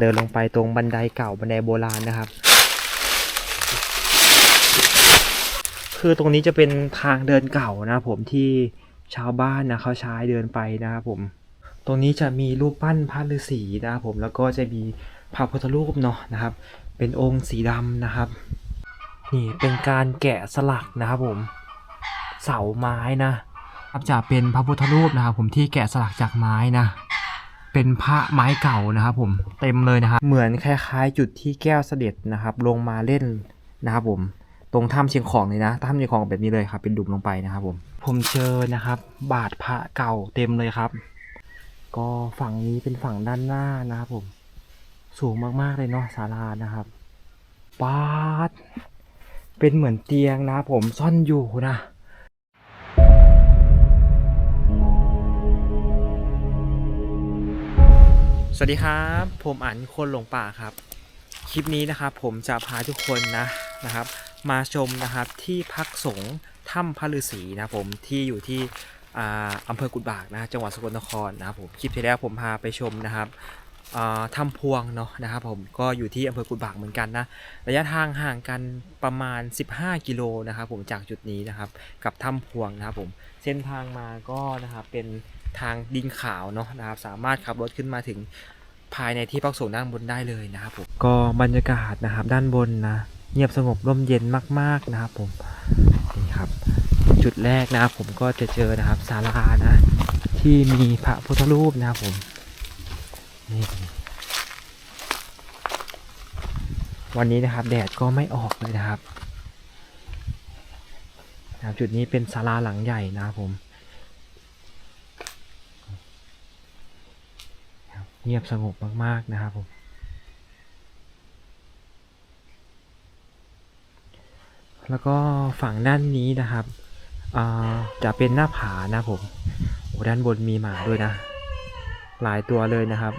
เดินลงไปตรงบันไดเก่าบันไดโบราณนะครับ คือตรงนี้จะเป็นทางเดินเก่านะผมที่ชาวบ้านนะเขาใช้เดินไปนะครับผม ตรงนี้จะมีรูปปั้นพระฤาษีนะครับผมแล้วก็จะมีพระพุทธรูปเนาะนะครับ เป็นองค์สีดำนะครับ นี่เป็นการแกะสลักนะครับผม เสาไม้นะครับจะเป็นพระพุทธรูปนะครับผมที่แกะสลักจากไม้นะ เป็นพระไม้เก่านะครับผมเต็มเลยนะครับเหมือนคล้ายๆ จุดที่แก้วเสด็จนะครับ ลงมาเล่นนะครับผมตรงถ้ำเชียงของเลยนะถ้ำเชียงของแบบนี้เลยครับ เป็นดุมลงไปนะครับผม ผมเจอนะครับ บาทพระเก่าเต็มเลยครับ ก็ฝั่งนี้เป็นฝั่งด้านหน้านะครับผม สูงมากๆเลยเนาะศาลานะครับปาดเป็นเหมือนเตียงนะครับผมซ่อนอยู่นะ สวัสดีครับ ผมอันคนหลงป่าครับ คลิปนี้นะครับผมจะพาทุกคนนะนะครับ มาชมนะครับที่พักสงฆ์ถ้ำพระฤาษีนะผมที่อยู่ที่อ่าอำเภอกุดบากนะจังหวัดสกลนครนะครับผมคลิปที่แล้วผมพาไปชมนะครับถ้ำพวงเนาะนะครับผมก็อยู่ที่อำเภอกุดบากเหมือนกันนะระยะทางห่างกันประมาณ 15 กิโลนะครับผมจากจุดนี้นะครับกับถ้ำพวงนะครับผมเส้นทางมาก็นะครับเป็น ทางดินขาวเนาะนะครับสามารถขับรถขึ้นมาถึงภายในที่พักสงด้านบนได้เลยนะครับผมก็บรรยากาศนะครับด้านบนนะเงียบสงบร่มเย็นมากๆนะครับผมนี่ครับ จุดแรกนะครับผมก็จะเจอนะครับศาลานะ ที่มีพระพุทธรูปนะครับผมนี่วันนี้นะครับแดดก็ไม่ออกเลยนะครับนะครับจุดนี้เป็นศาลาหลังใหญ่นะครับผม เงียบสงบมากๆนะครับผมแล้วก็ฝั่งด้านนี้นะครับจะเป็นหน้าผานะผมโอ้ด้านบนมีหมาด้วยนะ หลายตัวเลยนะครับ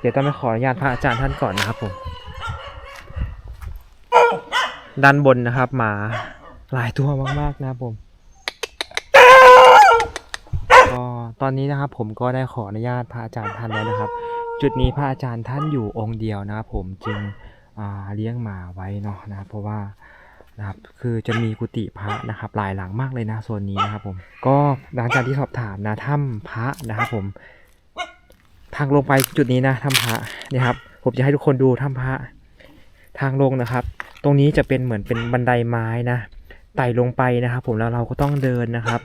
เดี๋ยวต้องไปขออนุญาตพระอาจารย์ท่านก่อนนะครับผม ด้านบนนะครับ หมาหลายตัวมากๆนะครับผม ก็ ตอนนี้นะครับผมก็ได้ขออนุญาตพระอาจารย์ท่านแล้วนะครับ จุดนี้พระอาจารย์ท่านอยู่องค์เดียวนะครับผมจึงเลี้ยงหมาไว้เนาะนะเพราะว่านะครับคือจะมีกุฏิพระนะครับหลายหลังมากเลยนะโซนนี้นะครับผมก็หลังจากที่สอบถามนะถ้ำพระนะครับผม ทางลงไปจุดนี้นะถ้ำพระนี่ครับผมจะให้ทุกคนดูถ้ำพระทางลงนะครับ ตรงนี้จะเป็นเหมือนเป็นบันไดไม้นะไต่ลงไปนะครับ ผมแล้วเราก็ต้องเดินนะครับ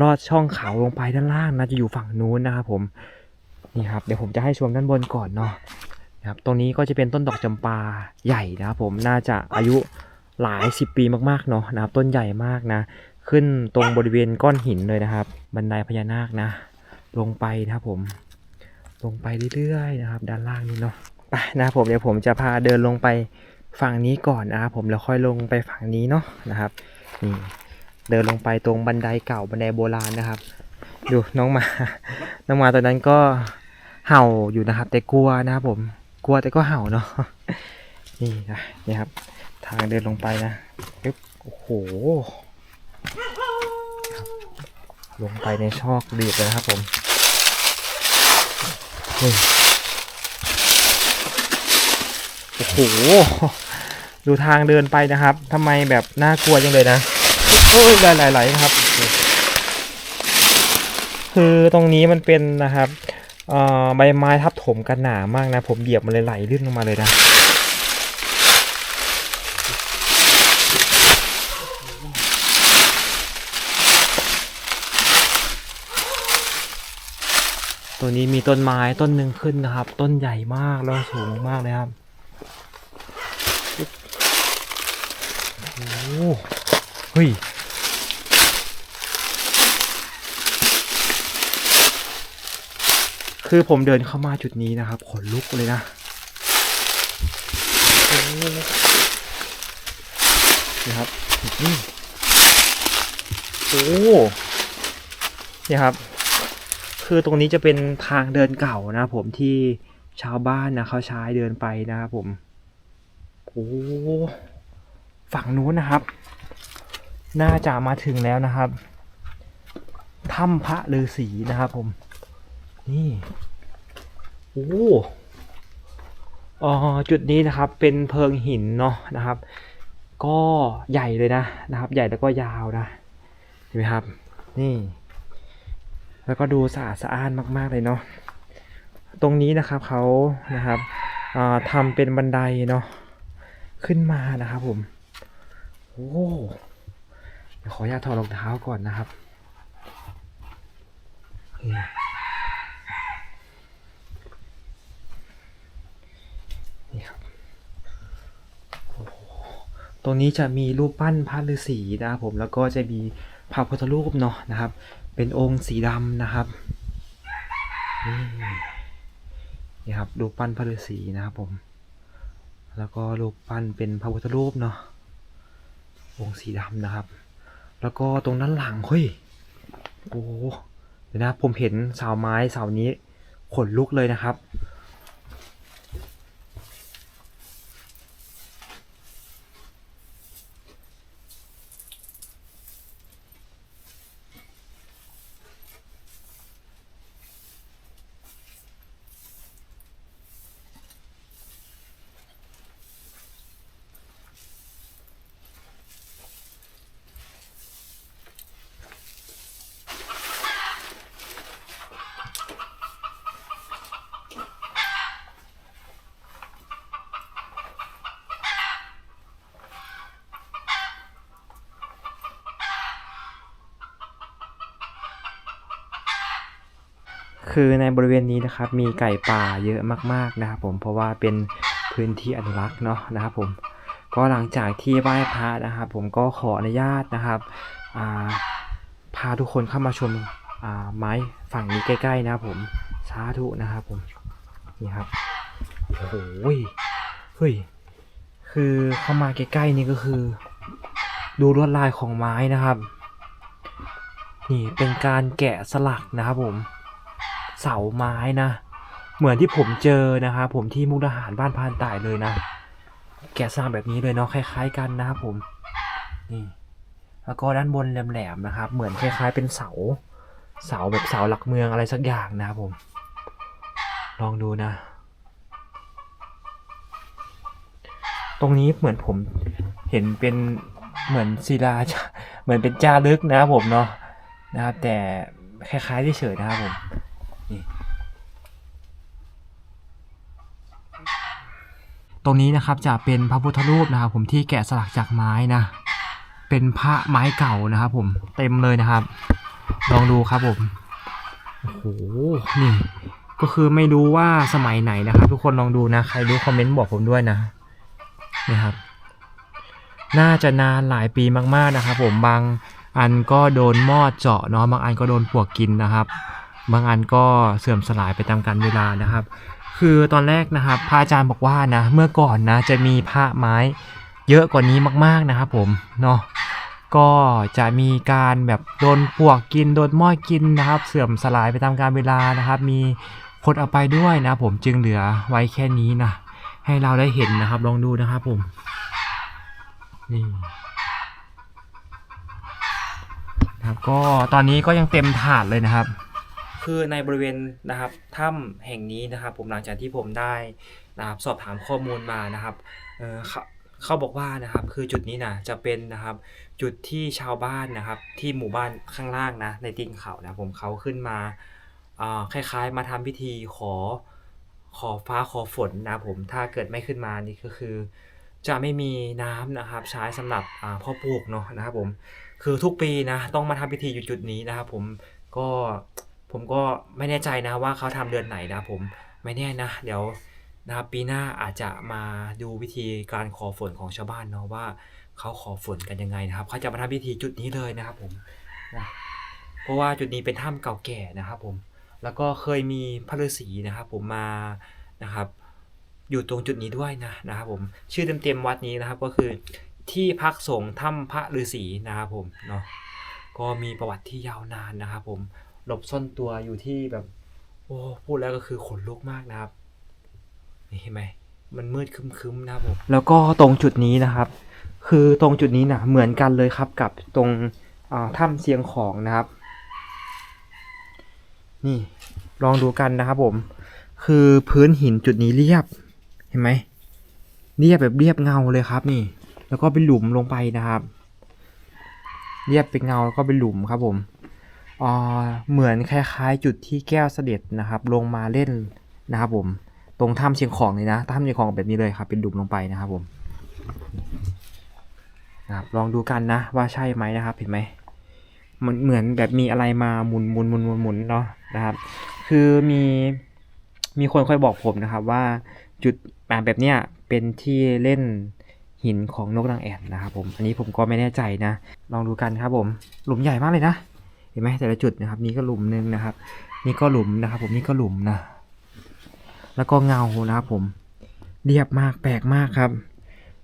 ลอดช่องเขาลงไปด้านล่างนะจะอยู่ฝั่งนู้นนะครับผมนี่ครับเดี๋ยวผมจะให้ชมด้านบนก่อนเนาะนะครับตรงนี้ก็จะเป็นต้นดอกจำปาใหญ่นะครับผมน่าจะอายุหลายสิบปีมากๆเนาะนะครับต้นใหญ่มากนะ ขึ้นตรงบริเวณก้อนหินเลยนะครับ บันไดพญานาคนะ ลงไปนะครับผมลงไปเรื่อยๆนะครับ ด้านล่างนี่เนาะไปนะครับผมเดี๋ยวผมจะพาเดินลงไปฝั่งนี้ก่อนนะครับผมแล้วค่อยลงไปฝั่งนี้เนาะนะครับนี่ เดินลงไปตรงบันไดเก่าบันไดโบราณนะครับ ดูน้องหมา น้องหมาตัวนั้นก็เห่าอยู่นะครับ แต่กลัวนะครับผมกลัวแต่ก็เห่าเนาะนี่นะนี่ครับ ทางเดินลงไปนะปึ๊บโอ้โหลงไปในชอกดีบเลยนะครับผมโอ้โห ดูทางเดินไปนะครับทำไมแบบน่ากลัวจังเลยนะ โอ้ยไหลๆๆนะครับ คือตรงนี้มันเป็นนะครับใบไม้ทับถมกันหนามากนะ ผมเหยียบมันเลยไหลลื่นลงมาเลยนะตัวนี้มีต้นไม้ต้นหนึ่งขึ้นนะครับ ต้นใหญ่มากแล้วสูงมากเลยครับโอ้โหเฮ้ย คือผมเดินเข้ามาจุดนี้นะครับ ขนลุกเลยนะนี่ครับอืมโอ้นี่ครับ คือตรงนี้จะเป็นทางเดินเก่านะผมที่ชาวบ้านนะเขาใช้เดินไปนะครับผม โอ้ฝั่งนู้นนะครับ น่าจะมาถึงแล้วนะครับถ้ำพระฤาษีนะครับผม นี่โอ้อ๋อจุดนี้นะครับเป็นเพิงหินเนาะนะครับ ก็ใหญ่เลยนะนะครับ ใหญ่แล้วก็ยาวนะเห็นไหมครับ นี่ แล้วก็ดูสะอาดสะอ้านมาก ๆเลยเนาะตรงนี้นะครับเขานะครับอ่าทำเป็นบันไดเนาะขึ้นมานะครับผมโอ้ขออนุญาตถอดรองเท้าก่อนนะครับนี่ครับ ตรงนี้จะมีรูปปั้นพระฤาษีนะครับผมแล้วก็จะมีพระพุทธรูปเนาะนะครับ เป็นองค์สีดำนะครับนี่ครับรูปปั้นพระฤาษีนะครับผม แล้วก็รูปปั้นเป็นพระพุทธรูปเนาะองค์สีดำนะครับ แล้วก็ตรงด้านหลังเฮ้ยโอ้เดี๋ยวนะผมเห็นเสาไม้เสานี้ขนลุกเลยนะครับ คือในบริเวณนี้นะครับมีไก่ป่าเยอะมากๆนะครับผมเพราะว่าเป็นพื้นที่อนุรักษ์เนาะนะครับผมก็หลังจากที่ไหว้พระนะครับ ผมก็ขออนุญาตนะครับาพาทุกคนเข้ามาชมาไม้ฝั่งนี้ใกล้ๆนะครับผมสาธุนะครับผมนี่ครับโอ้โหเฮ้ยคือเข้ามาใกล้ๆนี่ก็คือ ดูลวดลายของไม้นะครับ นี่เป็นการแกะสลักนะครับผม เสาไม้นะ เหมือนที่ผมเจอนะครับผมที่มุกดาหารบ้านพานต่ายเลยนะ แกะสร้างแบบนี้เลยเนาะคล้าย ๆ กันนะครับผมนี่แล้วก็ด้านบนแหลมๆนะครับ เหมือนคล้าย ๆ เป็นเสา เสาแบบเสาหลักเมืองอะไรสักอย่างนะครับผม ลองดูนะ ตรงนี้เหมือนผมเห็นเป็นเหมือนศิลาเหมือนเป็นจารึกนะครับผมเนาะนะครับแต่คล้ายๆเฉยๆนะครับผม ตรงนี้นะครับจะเป็นพระพุทธรูปนะครับ ผมที่แกะสลักจากไม้นะ เป็นพระไม้เก่านะครับ ผมเต็มเลยนะครับ ลองดูครับผมโอ้โหนี่ก็คือไม่รู้ว่าสมัยไหนนะครับ ทุกคนลองดูนะ ใครรู้คอมเมนต์บอกผมด้วยนะนี่ครับ น่าจะนานหลายปีมากๆนะครับ ผมบางอันก็โดนมอดเจาะเนาะบางอันก็โดนปวกกินนะครับ บางอันก็เสื่อมสลายไปตามกาลเวลานะครับ คือตอนแรกนะครับพระอาจารย์บอกว่านะเมื่อก่อนนะจะมีพระไม้เยอะกว่านี้มากๆนะครับผมเนาะก็จะมีการแบบโดนปวกกินโดนม้อยกินนะครับ เสื่อมสลายไปตามกาลเวลานะครับ มีคนเอาไปด้วยนะผมจึงเหลือไว้แค่นี้นะให้เราได้เห็นนะครับลองดูนะครับผมนี่นะครับก็ตอนนี้ก็ยังเต็มถาดเลยนะครับ คือในบริเวณนะครับถ้ำแห่งนี้นะครับผมหลังจากที่ผมได้นะครับสอบถามข้อมูลมานะครับเออเขาเขาบอกว่านะครับคือจุดนี้นะจะเป็นนะครับจุดที่ชาวบ้านนะครับที่หมู่บ้านข้างล่างนะในตีนเขานะผมเขาขึ้นมาอ่าคล้ายๆ มาทำพิธีขอขอฟ้าขอฝนนะผมถ้าเกิดไม่ขึ้นมานี่ก็คือ จะไม่มีน้ำนะครับใช้สำหรับพ่อปลูกเนาะนะครับผมคือทุกปีนะต้องมาทำพิธีอยู่จุดนี้นะครับผมก็ ผมก็ไม่แน่ใจนะว่าเขาทำเดือนไหนนะผมไม่แน่นะ เดี๋ยวนะครับปีหน้าอาจจะมาดูวิธีการขอฝนของชาวบ้านเนาะว่าเขาขอฝนกันยังไงนะครับเขาจะมาทำพิธีจุดนี้เลยนะครับผมนะเพราะว่าจุดนี้เป็นถ้ำเก่าแก่นะครับผมแล้วก็เคยมีพระฤาษีนะครับผมมานะครับ อยู่ตรงจุดนี้ด้วยนะนะครับผมชื่อเต็มๆวัดนี้นะครับก็คือที่พักสงฆ์ถ้ำพระฤาษีนะครับผมเนาะก็มีประวัติที่ยาวนานนะครับผม หลบซ่อนตัวอยู่ที่แบบ โอ้พูดแล้วก็คือขนลุกมากนะครับ นี่เห็นไหมมันมืดคึ้มๆนะครับผมแล้วก็ตรงจุดนี้นะครับ คือตรงจุดนี้นะเหมือนกันเลยครับกับตรงถ้ำเสียงของนะครับ นี่ลองดูกันนะครับผม คือพื้นหินจุดนี้เรียบ เห็นไหมเรียบแบบเรียบเงาเลยครับ นี่ แล้วก็เป็นหลุมลงไปนะครับ เรียบเป็นเงาแล้วก็เป็นหลุมครับผม เหมือนคล้ายๆ จุดที่แก้วเสด็จนะครับ ลงมาเล่นนะครับผม ตรงถ้ำเชียงของเลยนะถ้ำเชียงของแบบนี้เลยครับ เป็นหลุมลงไปนะครับผมนะครับลองดูกันนะว่าใช่ไหมนะครับ เห็นไหมมันเหมือนแบบมีอะไรมาหมุนหมุนหมุนหมุนหมุนเนาะนะครับ คือมีมีคนค่อยบอกผมนะครับว่าจุดอ่าแบบเนี้ยเป็นที่เล่นหินของนกนางแอ่นนะครับผม อันนี้ผมก็ไม่แน่ใจนะ ลองดูกันครับผม หลุมใหญ่มากเลยนะ เห็นไหมแต่ละจุดนะครับ นี่ก็หลุมหนึ่งนะครับ นี่ก็หลุมนะครับ ผมนี่ก็หลุมนะ แล้วก็เงานะครับผม เรียบมากแปลกมากครับ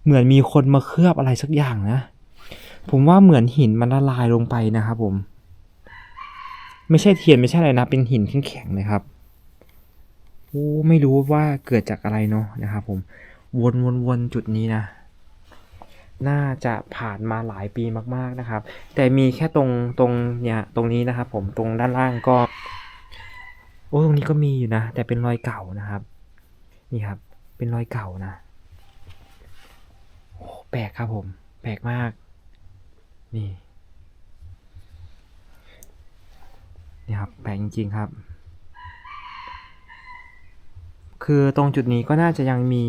เหมือนมีคนมาเคลือบอะไรสักอย่างนะ ผมว่าเหมือนหินมันละลายลงไปนะครับผม ไม่ใช่เทียนไม่ใช่อะไรนะ เป็นหินแข็งๆเลยครับโอ้ไม่รู้ว่าเกิดจากอะไรเนาะนะครับผมวนวนวนจุดนี้นะ น่าจะผ่านมาหลายปีมากๆนะครับ แต่มีแค่ตรงตรงเนี่ยตรงนี้นะครับผมตรงด้านล่างก็ โอ้ตรงนี้ก็มีอยู่นะ แต่เป็นรอยเก่านะครับ นี่ครับ เป็นรอยเก่านะโอ้แปลกครับผม แปลกมาก นี่นี่ครับแปลกจริง ๆ ครับ คือตรงจุดนี้ก็น่าจะยังมี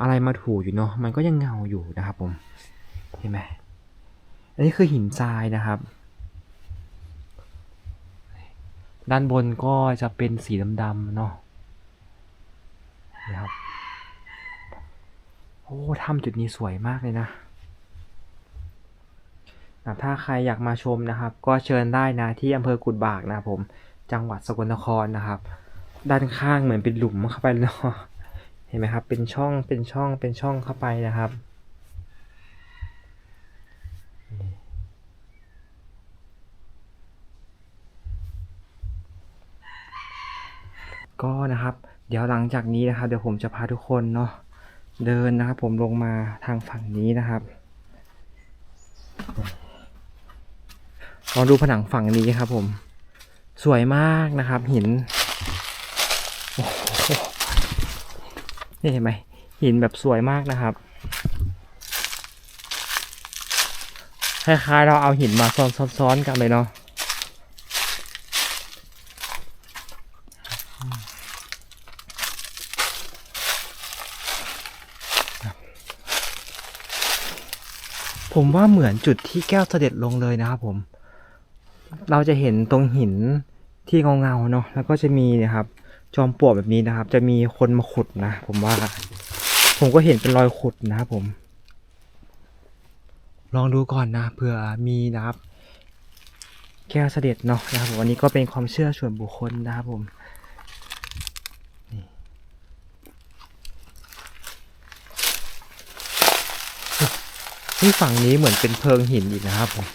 อะไรมาถูอยู่เนาะมันก็ยังเงาอยู่นะครับผมเห็นไหมอันนี้คือหินทรายนะครับ ด้านบนก็จะเป็นสีดำๆเนาะนี่ครับโอ้ถ้ำจุดนี้สวยมากเลยนะอะถ้าใครอยากมาชมนะครับ ก็เชิญได้นะที่อำเภอกุดบากนะผม จังหวัดสกลนครนะครับ ด้านข้างเหมือนเป็นหลุมเข้าไปเลยเนาะ เห็นไหมครับ เป็นช่อง เป็นช่อง เป็นช่องเข้าไปนะครับ ก็นะครับ เดี๋ยวหลังจากนี้นะครับ เดี๋ยวผมจะพาทุกคนเนาะ เดินนะครับผมลงมาทางฝั่งนี้นะครับลองดูผนังฝั่งนี้ครับผม สวยมากนะครับหินโอ้โห นี่เห็นไหมหินแบบสวยมากนะครับคล้ายๆเราเอาหินมาซ้อนๆกันเลยเนาะผมว่าเหมือนจุดที่แก้วเสด็จลงเลยนะครับผม เราจะเห็นตรงหินที่เงาเงาๆเนาะ แล้วก็จะมีนะครับ จอมปลวกแบบนี้นะครับ จะมีคนมาขุดนะผมว่า ผมก็เห็นเป็นรอยขุดนะครับผม ลองดูก่อนนะเผื่อมีนะครับ แก้วเสด็จเนาะนะครับผมอันนี้ก็เป็นความเชื่อส่วนบุคคลนะครับผมที่ฝั่งนี้เหมือนเป็นเพิงหินอีกนะครับผม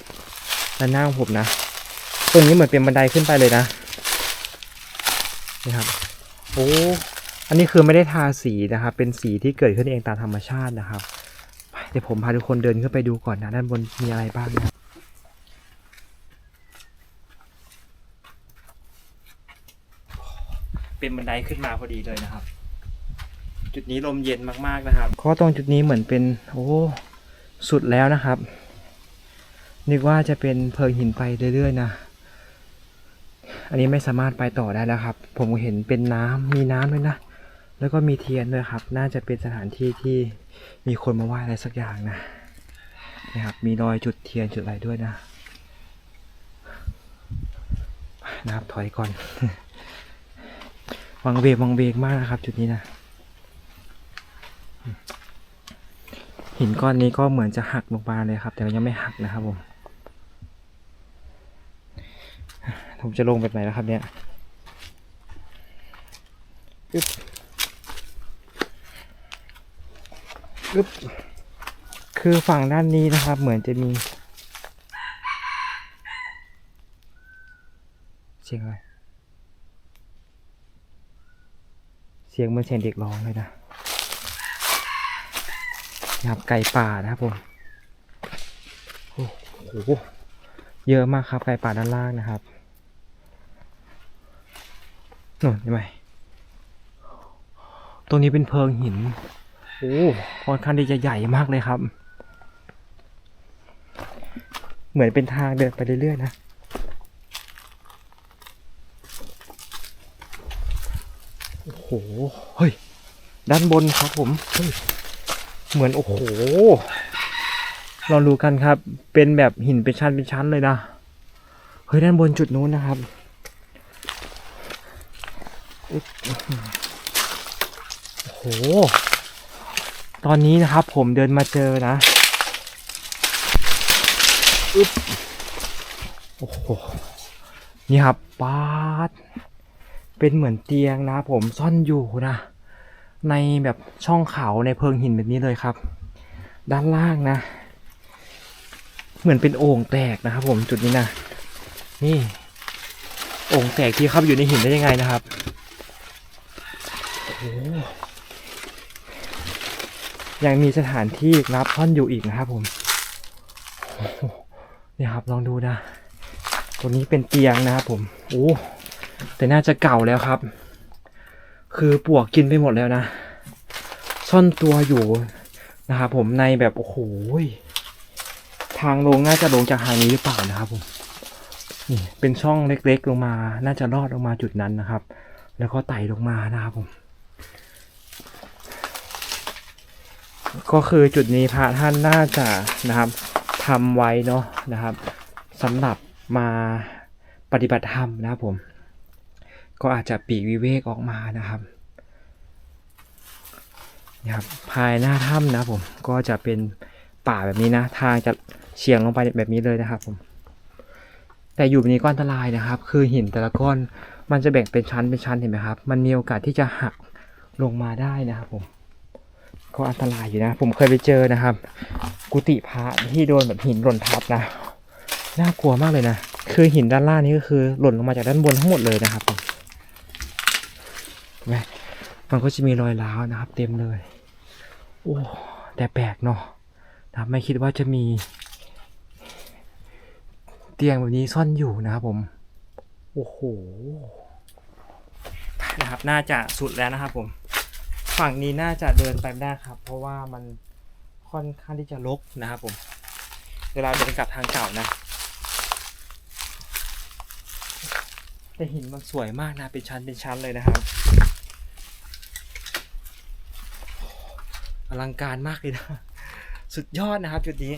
ด้านหน้าของผมนะ ตรงนี้เหมือนเป็นบันไดขึ้นไปเลยนะนี่ครับ โอ้อันนี้คือไม่ได้ทาสีนะครับ เป็นสีที่เกิดขึ้นเองตามธรรมชาตินะครับไปเดี๋ยวผมพาทุกคนเดินขึ้นไปดูก่อนนะด้านบนมีอะไรบ้างนะเป็นบันไดขึ้นมาพอดีเลยนะครับ จุดนี้ลมเย็นมากๆนะครับข้อตรงจุดนี้เหมือนเป็น โอ้สุดแล้วนะครับ นึกว่าจะเป็นเพลิงหินไปเรื่อยๆนะ อันนี้ไม่สามารถไปต่อได้แล้วครับ ผมเห็นเป็นน้ำมีน้ำด้วยนะ แล้วก็มีเทียนด้วยครับ น่าจะเป็นสถานที่ที่มีคนมาไหว้อะไรสักอย่างนะนะครับ มีรอยจุดเทียนจุดอะไรด้วยนะนะครับถอยก่อน วังเวกวังเวกมากนะครับ จุดนี้นะหินก้อนนี้ก็เหมือนจะหักลงมาเลยครับ แต่ยังไม่หักนะครับผม ผมจะลงแบบไหนแล้วครับเนี่ยอึ๊บอึ๊บคือฝั่งด้านนี้นะครับ เหมือนจะมีเสียงอะไรเสียงเหมือนเสียงเด็กร้องเลยนะนะครับไก่ป่านะครับผมโอ้โหเยอะมากครับไก่ป่าด้านล่างนะครับ นู่นเห็นไหมตรงนี้เป็นเพิงหิน โอ้ค่อนข้างที่จะใหญ่มากเลยครับ เหมือนเป็นทางเดินไปเรื่อยๆนะ โอ้โห เฮ้ย ด้านบนครับผม เฮ้ย เหมือนโอ้โห ลองดูกันครับ เป็นแบบหินเป็นชั้นเป็นชั้นเลยนะ เฮ้ย ด้านบนจุดนู้นนะครับ โอ้โห ตอนนี้นะครับผมเดินมาเจอนะอึ๊บโอ้โห นี่ครับปาดเป็นเหมือนเตียงนะผมซ่อนอยู่นะ ในแบบช่องเขาในเพิงหินแบบนี้เลยครับ ด้านล่างนะ เหมือนเป็นโอ่งแตกนะครับผมจุดนี้นะ นี่ โอ่งแตกที่เข้าไปอยู่ในหินได้ยังไงนะครับ ยังมีสถานที่นับซ่อนอยู่อีกนะครับผมนี่ครับลองดูนะ ตัวนี้เป็นเตียงนะครับผม โอ้ แต่น่าจะเก่าแล้วครับ คือปวกกินไปหมดแล้วนะ ซ่อนตัวอยู่นะครับผมในแบบโอ้โหทางลงน่าจะลงจากทางนี้หรือเปล่านะครับผม นี่เป็นช่องเล็กๆลงมา น่าจะลอดลงมาจุดนั้นนะครับ แล้วก็ไต่ลงมานะครับผม ก็คือจุดนี้พระท่านน่าจะนะครับทำไว้เนาะนะครับสำหรับมาปฏิบัติธรรมนะครับผม ก็อาจจะปีกวิเวกออกมานะครับนะครับภายหน้าถ้ำนะผมก็จะเป็นป่าแบบนี้นะ ทางจะเฉียงลงไปแบบนี้เลยนะครับผมแต่อยู่แบบนี้ก็อันตรายนะครับ คือหินแต่ละก้อนมันจะแบ่งเป็นชั้นเป็นชั้นเห็นไหมครับ มันมีโอกาสที่จะหักลงมาได้นะครับผม ก็อันตรายอยู่นะ ผมเคยไปเจอนะครับ กุฏิพระที่โดนแบบหินหล่นทับนะน่ากลัวมากเลยนะ คือหินด้านล่างนี้ก็คือหล่นลงมาจากด้านบนทั้งหมดเลยนะครับผมเห็นไหมมันก็จะมีรอยร้าวนะครับ เต็มเลย โอ้แต่แปลกเนาะนะครับไม่คิดว่าจะมี เตียงแบบนี้ซ่อนอยู่นะครับผม โอ้โหนะครับน่าจะสุดแล้วนะครับผม ฝั่งนี้น่าจะเดินไปไม่ได้ครับ เพราะว่ามันค่อนข้างที่จะรกนะครับผมเวลาเดินกลับทางเก่านะแต่หินมันสวยมากนะเป็นชั้นเป็นชั้นเลยนะครับอลังการมากเลยนะ สุดยอดนะครับจุดนี้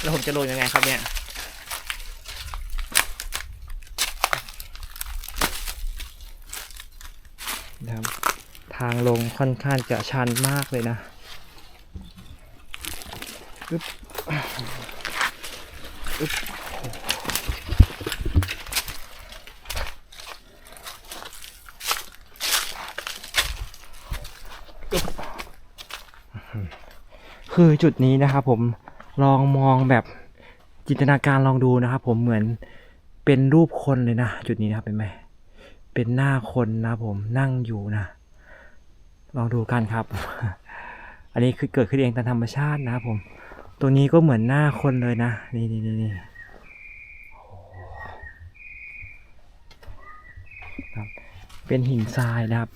แล้วผมจะโรยยังไงครับเนี่ย นะครับ ทางลงค่อนข้างจะชันมากเลยนะอึ๊บอึ๊บคือจุดนี้นะครับผมลองมองแบบจินตนาการลองดูนะครับผมเหมือนเป็นรูปคนเลยนะ จุดนี้นะครับเป็นไหมเป็นหน้าคนนะผมนั่งอยู่นะ ลองดูกันครับ อันนี้คือเกิดขึ้นเองตามธรรมชาตินะครับผม ตรงนี้ก็เหมือนหน้าคนเลยนะนี่นี่นี่นี่ครับเป็นหินทรายนะครับ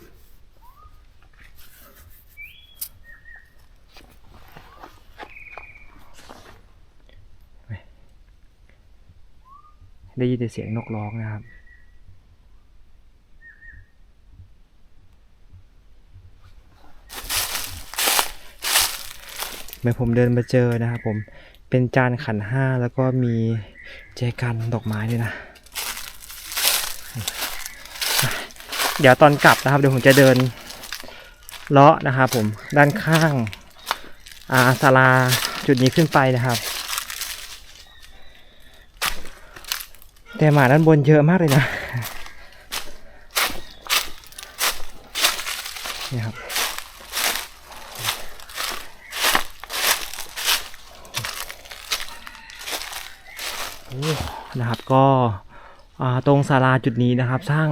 ได้ยินแต่เสียงนกร้องนะครับ เมื่อผมเดินมาเจอนะครับผมเป็นจานขันห้าแล้วก็มีแจกันดอกไม้ด้วยนะ เดี๋ยวตอนกลับนะครับ เดี๋ยวผมจะเดินเลาะนะครับผมด้านข้างอาศาลาจุดนี้ขึ้นไปนะครับ แต่หมาด้านบนเยอะมากเลยนะ นี่ครับ โอ้ นะครับ ก็ตรงศาลาจุดนี้นะครับ สร้าง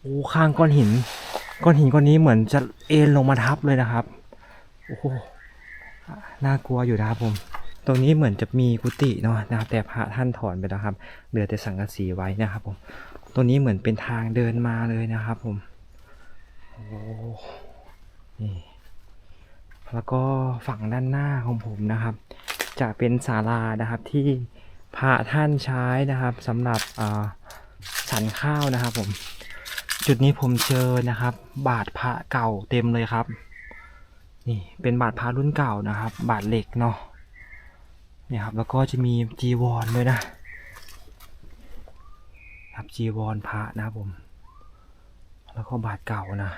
โอ้ข้างก้อนหิน ก้อนหินก้อนนี้เหมือนจะเอ็นลงมาทับเลยนะครับโอ้โหน่ากลัวอยู่นะครับผม ตรงนี้เหมือนจะมีกุฏิเนาะนะครับ แต่พระท่านถอนไปแล้วครับ เหลือแต่สังกะสีไว้นะครับผมตรงนี้เหมือนเป็นทางเดินมาเลยนะครับผมโอ้นี่แล้วก็ฝั่งด้านหน้าของผมนะครับ จะเป็นศาลานะครับที่ พระท่านใช้นะครับสำหรับฉันข้าวนะครับ ผม จุดนี้ผมเจอนะครับ บาทพระเก่าเต็มเลยครับ นี่เป็นบาทพระรุ่นเก่านะครับ บาทเหล็กเนาะเนี่ยครับแล้วก็จะมีจีวรด้วยนะครับจีวรพระนะครับผม แล้วก็บาทเก่านะ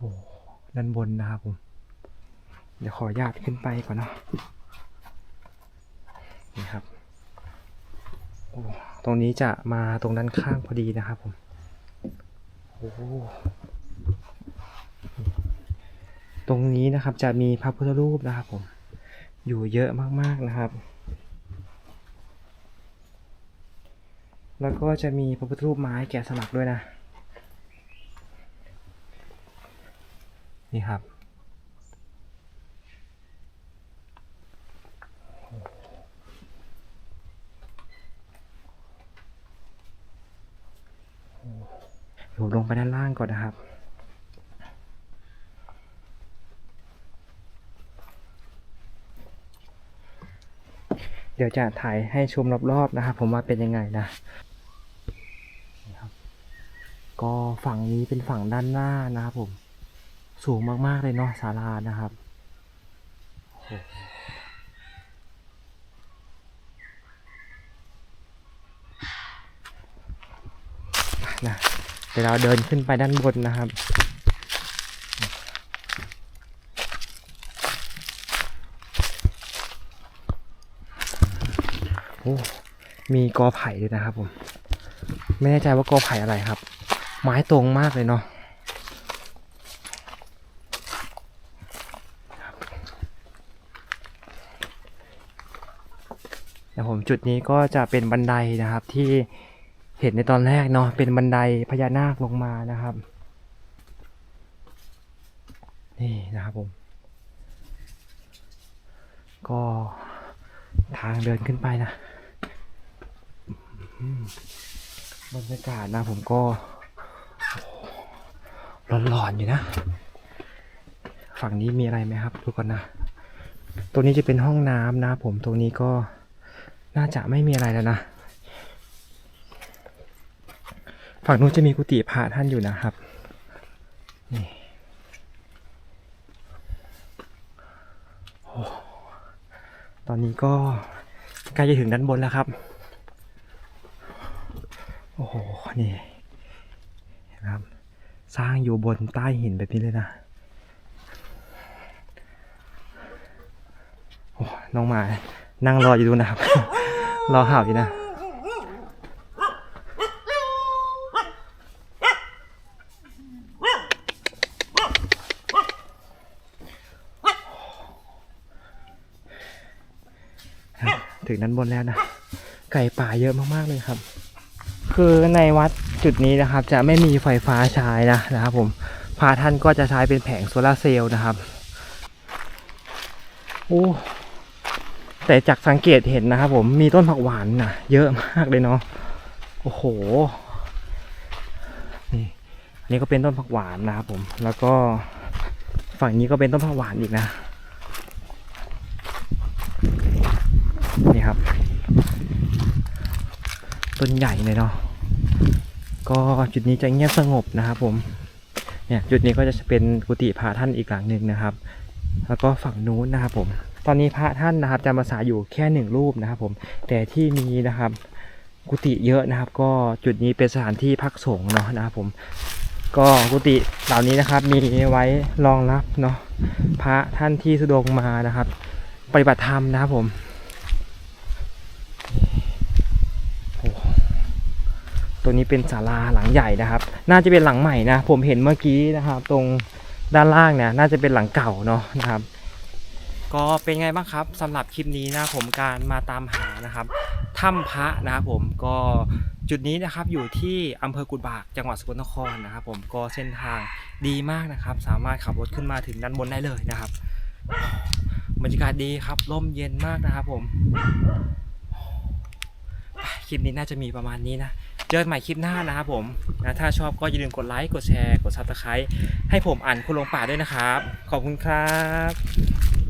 โอ้ด้านบนนะครับผม เดี๋ยวขอญาตขึ้นไปก่อนเนาะนี่ครับโอ้ตรงนี้จะมาตรงด้านข้างพอดีนะครับผมโอ้ตรงนี้นะครับจะมีพระพุทธรูปนะครับผม อยู่เยอะมากๆนะครับ แล้วก็จะมีพระพุทธรูปไม้แกะสลักด้วยนะ นี่ครับเดี๋ยวผมลงไปด้านล่างก่อนนะครับเดี๋ยวจะถ่ายให้ชมรอบๆนะครับ ผมว่าเป็นยังไงนะนี่ครับก็ฝั่งนี้เป็นฝั่งด้านหน้านะครับผม สูงมากๆเลยเนาะศาลานะครับโอ้โหนะเดี๋ยวเราเดินขึ้นไปด้านบนนะครับ โอ้ มีกอไผ่ด้วยนะครับผม ไม่แน่ใจว่ากอไผ่อะไรครับ ไม้ตรงมากเลยเนาะ แต่ผมจุดนี้ก็จะเป็นบันไดนะครับที่เห็นในตอนแรกเนาะเป็นบันไดพญานาคลงมานะครับ นี่นะครับผม ก็ทางเดินขึ้นไปนะบรรยากาศนะผมก็ร้อนๆอยู่นะ ฝั่งนี้มีอะไรไหมครับดูก่อนนะ ตรงนี้จะเป็นห้องน้ำนะผมตรงนี้ก็ น่าจะไม่มีอะไรแล้วนะ ฝั่งนู้นจะมีกุฏิพระท่านอยู่นะครับ นี่โอ้ตอนนี้ก็ใกล้จะถึงด้านบนแล้วครับ โอ้โห นี่นะครับ สร้างอยู่บนใต้หินแบบนี้เลยนะโอ้น้องหมานั่งรออยู่ดูนะครับ รอเห่าอยู่นะถึงด้นบนแล้วนะ ไก่ป่าเยอะมากๆเลยครับ คือในวัดจุดนี้นะครับ จะไม่มีไฟฟ้าใช้นะนะครับผมพระท่านก็จะใช้เป็นแผงโซลาร์เซลล์นะครับ โอ้ แต่จากสังเกตเห็นนะครับผมมีต้นผักหวานนะเยอะมากเลยเนาะโอ้โหนี่อันนี้ก็เป็นต้นผักหวานนะครับผมแล้วก็ฝั่งนี้ก็เป็นต้นผักหวานอีกนะนี่ครับ ต้นใหญ่เลยเนาะก็จุดนี้จะเงียบสงบนะครับผมเนี่ยจุดนี้ก็จะเป็นกุฏิพระท่านอีกหลังหนึ่งนะครับ แล้วก็ฝั่งนู้นนะครับผม ตอนนี้พระท่านนะครับจะมาสายอยู่แค่หนึ่งรูปนะครับผมแต่ที่มีนะครับ กุฏิเยอะนะครับ ก็จุดนี้เป็นสถานที่พักสงฆ์เนาะนะครับผมก็กุฏิเหล่านี้นะครับมีไว้รองรับเนาะพระท่านที่สุดงมานะครับ ปฏิบัติธรรมนะครับผมโอ้ตัวนี้เป็นศาลาหลังใหญ่นะครับ น่าจะเป็นหลังใหม่นะ ผมเห็นเมื่อกี้นะครับ ตรงด้านล่างเนี่ย น่าจะเป็นหลังเก่าเนาะนะครับ ก็เป็นไงบ้างครับสำหรับคลิปนี้นะผมการมาตามหานะครับถ้ำพระนะครับผมก็จุดนี้นะครับอยู่ที่อำเภอกุฎบากจังหวัดสกลนครนะครับ ผมก็เส้นทางดีมากนะครับ สามารถขับรถขึ้นมาถึงด้านบนได้เลยนะครับบรรยากาศดีครับร่มเย็นมากนะครับผมคลิปนี้น่าจะมีประมาณนี้นะ เจอกันใหม่คลิปหน้านะครับผมนะถ้าชอบก็อย่าลืมกดไลค์กดแชร์ กดซับสไครต์ให้ผมอ่านคุณลงป่าด้วยนะครับ ขอบคุณครับ